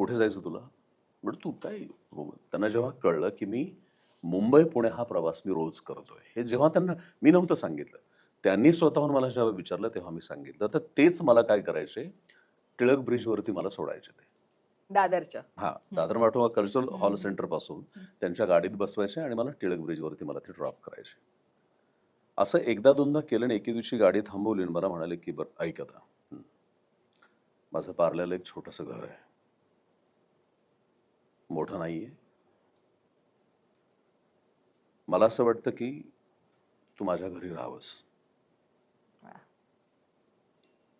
कुठे जायचं तुला? म्हटलं तू काय त्यांना जेव्हा कळलं की मी मुंबई पुणे हा प्रवास मी रोज करतोय. हे जेव्हा त्यांना मी नव्हतं सांगितलं. त्यांनी स्वतःहून मला जेव्हा विचारलं तेव्हा मी सांगितलं. तर तेच मला काय करायचे? टिळक ब्रिजवरती मला सोडायचे ते. दादरच्या. हा दादर माटोवा कल्चरल हॉल. सेंटरपासून. त्यांच्या गाडीत बसवायचे आणि मला टिळक ब्रिजवरती मला ते ड्रॉप करायचे. असं एकदा दोनदा केलं आणि एके दिवशी गाडी थांबवली आणि मला म्हणाले की बरं ऐक आता. माझं पार्ल्याला एक छोटंसं घर आहे. मोठं नाहीये. मला असं वाटतं की तू माझ्या घरी राहावंस.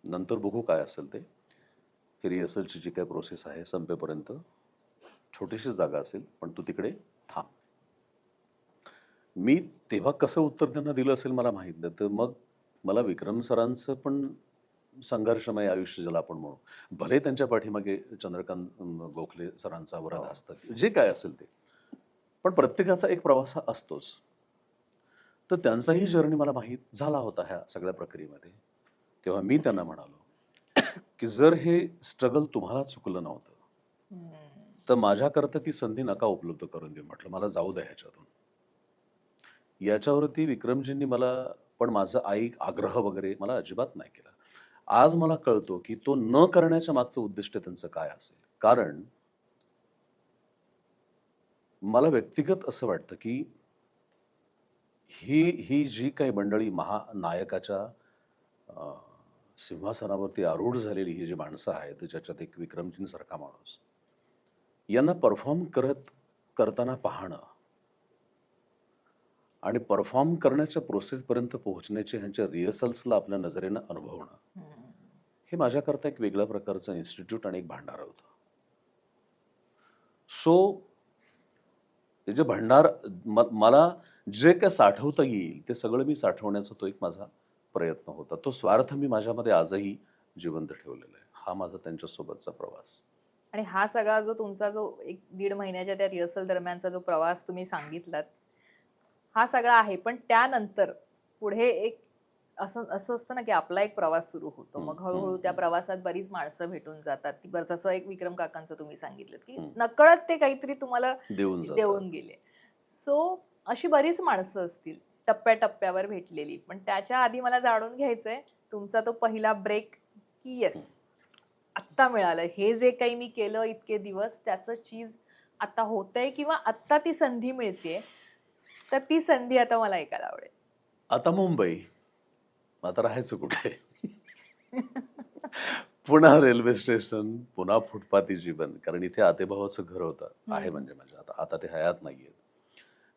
नंतर बघू काय असेल ते. ही रिहर्सलची जी काही प्रोसेस आहे संपेपर्यंत छोटीशीच जागा असेल पण तू तिकडे थांब. मी तेव्हा कसं उत्तर त्यांना दिलं असेल मला माहीत नाही. तर मग मला विक्रम सरांचं पण संघर्षमय आयुष्य ज्याला आपण म्हणू. भले त्यांच्या पाठीमागे चंद्रकांत गोखले सरांचा वरद असतं जे काय असेल ते. पण प्रत्येकाचा एक प्रवास हा असतोच. तर त्यांचाही जर्नी मला माहीत झाला होता ह्या सगळ्या प्रक्रियेमध्ये. तेव्हा मी त्यांना म्हणालो की जर हे स्ट्रगल तुम्हाला चुकलं नव्हतं. तर माझ्याकरता ती संधी नका उपलब्ध करून देऊ म्हटलं. मला जाऊ द्या ह्याच्यातून. याच्यावरती विक्रमजींनी मला पण माझं आई आग्रह वगैरे मला अजिबात नाही केला. आज मला कळतो की तो न करण्याच्या मागचं उद्दिष्ट त्यांचं काय असेल. कारण मला व्यक्तिगत असं वाटतं की ही ही जी काही मंडळी महानायकाच्या सिंहासनावरती आरूढ झालेली ही जी माणसं आहेत ज्याच्यात एक विक्रमजींसारखा माणूस यांना परफॉर्म करत करताना पाहणं आणि परफॉर्म करण्याच्या प्रोसेसपर्यंत पोहोचण्याचे ह्यांच्या रिहर्सल्सला आपल्या नजरेनं अनुभवणं हे माझ्याकरता एक वेगळ्या प्रकारचं इन्स्टिट्यूट आणि एक भांडार होतं. सो ते जे भांडार मला जे काय साठवता येईल ते सगळं मी साठवण्याचा तो एक माझा प्रयत्न होता. तो स्वार्थ मी माझ्यामध्ये आजही जिवंत ठेवलेला आहे. हा माझा त्यांच्यासोबतचा प्रवास. आणि हा सगळा जो तुमचा जो एक दीड महिन्याच्या त्या रिहर्सल दरम्यानचा जो प्रवास तुम्ही सांगितलात हा सगळा आहे. पण त्यानंतर पुढे एक असं असं असतं ना की आपला एक प्रवास सुरू होतो. मग हळूहळू त्या. प्रवासात बरीच माणसं भेटून जातात. ती बरं जसं एक विक्रम काकांचं तुम्ही सांगितलं की. नकळत ते काहीतरी तुम्हाला देऊन गेले. सो अशी बरीच माणसं असतील टप्प्याटप्प्यावर भेटलेली. पण त्याच्या आधी मला जाणून घ्यायचंय तुमचा तो पहिला ब्रेक की येस आत्ता मिळालं. हे जे काही मी केलं इतके दिवस त्याचं चीज आता होतंय किंवा आत्ता ती संधी मिळते तर ती संधी आता मला ऐकायला आवडेल. आता मुंबई. आता राहायचं कुठे? पुन्हा रेल्वे स्टेशन पुन्हा फुटपाथी जीवन. कारण इथे आतेभावाचं घर होतं. आहे. म्हणजे माझ्या. आता आता ते हयात नाहीये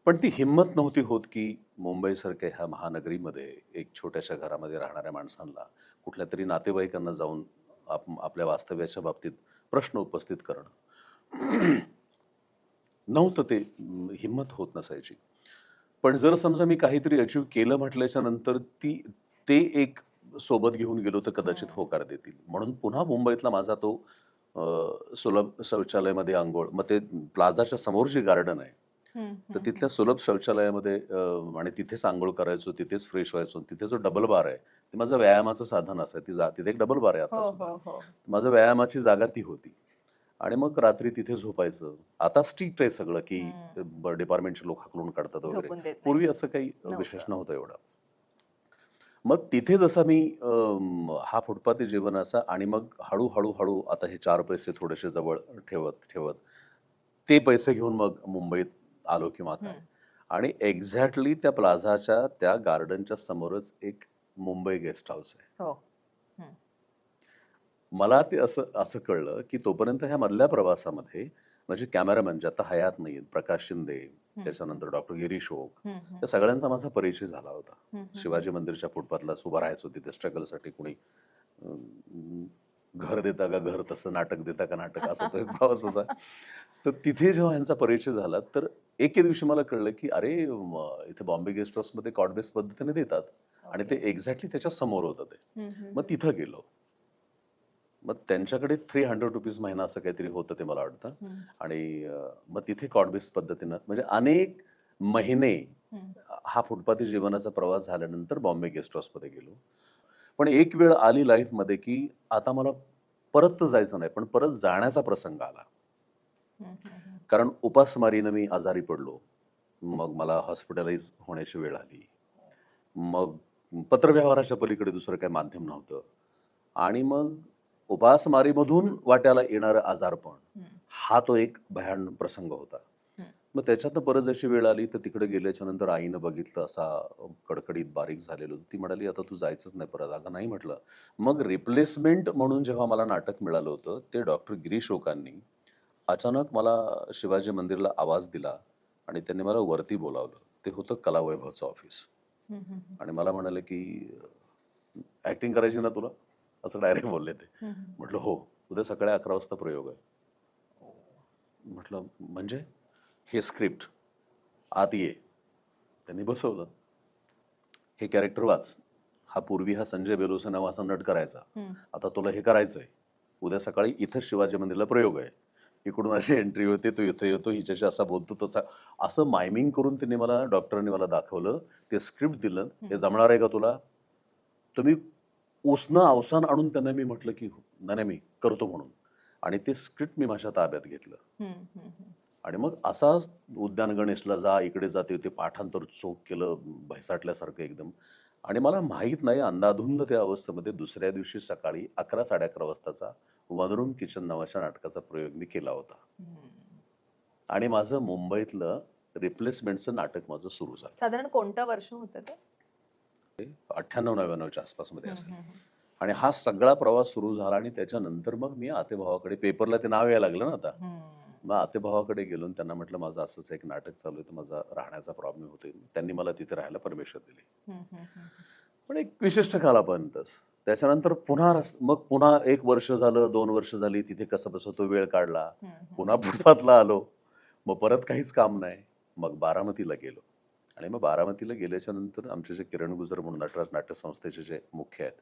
पण ती हिंमत नव्हती होत की मुंबईसारख्या ह्या महानगरीमध्ये एक छोट्याशा घरामध्ये राहणाऱ्या माणसांना कुठल्या तरी नातेवाईकांना जाऊन आप आपल्या वास्तव्याच्या बाबतीत प्रश्न उपस्थित करणं. नव्हतं ते हिंमत होत नसायची. पण जर समजा मी काहीतरी अचीव केलं म्हटल्याच्या नंतर ती ते एक सोबत घेऊन गेलो तर कदाचित. होकार देतील म्हणून पुन्हा मुंबईतला माझा तो सुलभ शौचालयामध्ये आंघोळ मग ते प्लाझाच्या समोर जी गार्डन आहे तर तिथल्या सुलभ शौचालयामध्ये आणि तिथेच आंघोळ करायचो तिथेच फ्रेश व्हायचो तिथे जो डबल बार आहे ते माझं व्यायामाचं साधन असायचं ती जा तिथे एक डबल बार आहे आता हो सुद्धा. हो हो माझं व्यायामाची जागा ती होती आणि मग रात्री तिथे झोपायचं आता स्ट्रिक्ट आहे सगळं की डिपार्टमेंटचे लोक हाकलून काढतात वगैरे. पूर्वी असं काही. विशेष नव्हतं एवढं मग तिथे जसा मी हा फुटपाथी जेवणाचा आणि मग हळूहळू हळू आता हे चार पैसे थोडेसे जवळ ठेवत ठेवत ते पैसे घेऊन मग मुंबईत आलो किंवा काय. आणि एक्झॅक्टली त्या प्लाझाच्या त्या गार्डनच्या समोरच एक मुंबई गेस्ट हाऊस आहे. हो. मला ते असं असं कळलं की तोपर्यंत ह्या मधल्या प्रवासामध्ये म्हणजे कॅमेरामॅन जे आता हयात नाही प्रकाश शिंदे त्याच्यानंतर डॉक्टर गिरीश ओक त्या सगळ्यांचा माझा परिचय झाला होता. शिवाजी मंदिरच्या फुटपाथला उभा राहायचो तिथे स्ट्रगलसाठी कुणी घर देता का घर तसं नाटक देता का नाटक असा तो एक प्रवास होता. तर तिथे जेव्हा यांचा परिचय झाला तर एके दिवशी मला कळलं की अरे इथे बॉम्बे गेस्ट हाऊसमध्ये कॉट बेस पद्धतीने देतात. आणि ते एक्झॅक्टली त्याच्यासमोर होतं ते. मग तिथं गेलो. मग त्यांच्याकडे थ्री हंड्रेड रुपीज महिना असं काहीतरी होतं ते मला वाटतं. आणि मग तिथे कॉडबेस पद्धतीनं म्हणजे अनेक महिने. हा फुटपाथी जीवनाचा प्रवास झाल्यानंतर बॉम्बे गेस्ट हाऊसमध्ये गेलो. पण एक वेळ आली लाईफमध्ये की आता मला परत तर जायचं नाही पण परत जाण्याचा प्रसंग आला. कारण उपासमारीनं मी आजारी पडलो. मग मला हॉस्पिटलाइज होण्याची वेळ आली. मग पत्रव्यवहाराच्या पलीकडे दुसरं काही माध्यम नव्हतं. आणि मग उपासमारीमधून वाट्याला येणारं आजारपण. हा तो एक भयान प्रसंग होता. मग त्याच्यातनं परत जशी वेळ आली तर तिकडे गेल्याच्यानंतर आईनं बघितलं असा कडकडीत बारीक झालेलो ती म्हणाली आता तू जायचंच नाही परत. अगं नाही म्हटलं. मग रिप्लेसमेंट म्हणून जेव्हा मला नाटक मिळालं होतं ते डॉक्टर गिरीश ओकांनी अचानक मला शिवाजी मंदिरला आवाज दिला आणि त्यांनी मला वरती बोलावलं. ते होतं कलावैभवचं ऑफिस. आणि मला म्हणाले की ॲक्टिंग करायची ना तुला? असं डायरेक्ट बोलले ते. म्हटलं हो उद्या सकाळी अकरा वाजता प्रयोग आहे. म्हटलं म्हणजे? हे स्क्रिप्ट आत ये. त्यांनी बसवलं. हे कॅरेक्टर वाच. हा पूर्वी हा संजय बेलोसे नावाचा नट करायचा. आता तुला हे करायचं आहे उद्या सकाळी इथं शिवाजी मंदिरला प्रयोग आहे. इकडून अशी एंट्री होते तो इथं येतो हिच्याशी असा बोलतो तसा. असं मायमिंग करून त्यांनी मला डॉक्टरांनी मला दाखवलं. ते स्क्रिप्ट दिलं. हे जमणार आहे का तुला? तुम्ही उसनं अवसान आणून त्यांना मी म्हटलं की नाही नाही, मी करतो म्हणून. आणि ते स्क्रिप्ट मी माझ्या ताब्यात घेतलं. आणि मग असाच उद्यान गणेशला जा इकडे जाते ते पाठांतर चोख केलं भैसाटल्यासारखं एकदम. आणि मला माहीत नाही अंदाधुंद त्या अवस्थेमध्ये दुसऱ्या दिवशी सकाळी अकरा साडे अकरा वाजताचा वनरूम किचन नावाच्या नाटकाचा प्रयोग मी केला होता. आणि माझं मुंबईतलं रिप्लेसमेंटचं नाटक माझं सुरू झालं. साधारण कोणतं वर्ष होतं ते? अठ्ठ्याण्णव नव्याण्णवच्या आसपासमध्ये असेल आणि हा सगळा प्रवास सुरू झाला आणि त्याच्यानंतर मग मी आतेभावाकडे पेपरला ते नाव यायला लागलं ना आता. मग आतेभावाकडे गेलो त्यांना म्हटलं माझं असंच एक नाटक चालू आहे तर माझा राहण्याचा प्रॉब्लेम होतोय. त्यांनी मला तिथे राहायला परमिशन दिली. पण एक विशिष्ट कालापर्यंतच त्याच्यानंतर पुन्हा मग पुन्हा एक वर्ष झालं दोन वर्ष झाली तिथे कसं बसं तो वेळ काढला. पुन्हा फुटपाथला आलो. मग परत काहीच काम नाही. मग बारामतीला गेलो. आणि मग बारामतीला गेल्याच्यानंतर आमचे जे किरण गुजर म्हणून नटराज नाट्य संस्थेचे जे मुख्य आहेत.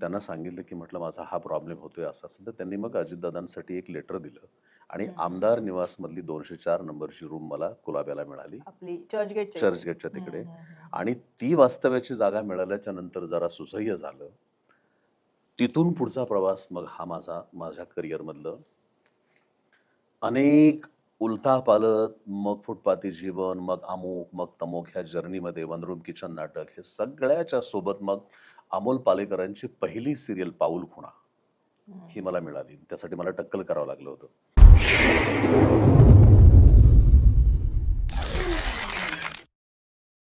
त्यांना सांगितलं की म्हटलं माझा हा प्रॉब्लेम होतोय असं असं. तर त्यांनी मग अजितदादांसाठी एक लेटर दिलं आणि. आमदार निवासमधली दोनशे चार नंबरची रूम मला कुलाब्याला मिळाली. आपली चर्चगेट चर्चगेटच्या तिकडे. आणि ती वास्तव्याची जागा मिळाल्याच्या नंतर जरा सुसह्य झालं. तिथून पुढचा प्रवास मग हा माझा माझ्या करिअरमधलं अनेक उलथा पालत मग फुटपाथी जीवन मग अमुक मग तमोक ह्या जर्नीमध्ये वनरूम किचन नाटक हे सगळ्याच्या सोबत मग अमोल पालेकरांची पहिली सिरियल पाऊल खुणा. ही मला मिळाली. त्यासाठी मला टक्कल करावं लागलं होतं.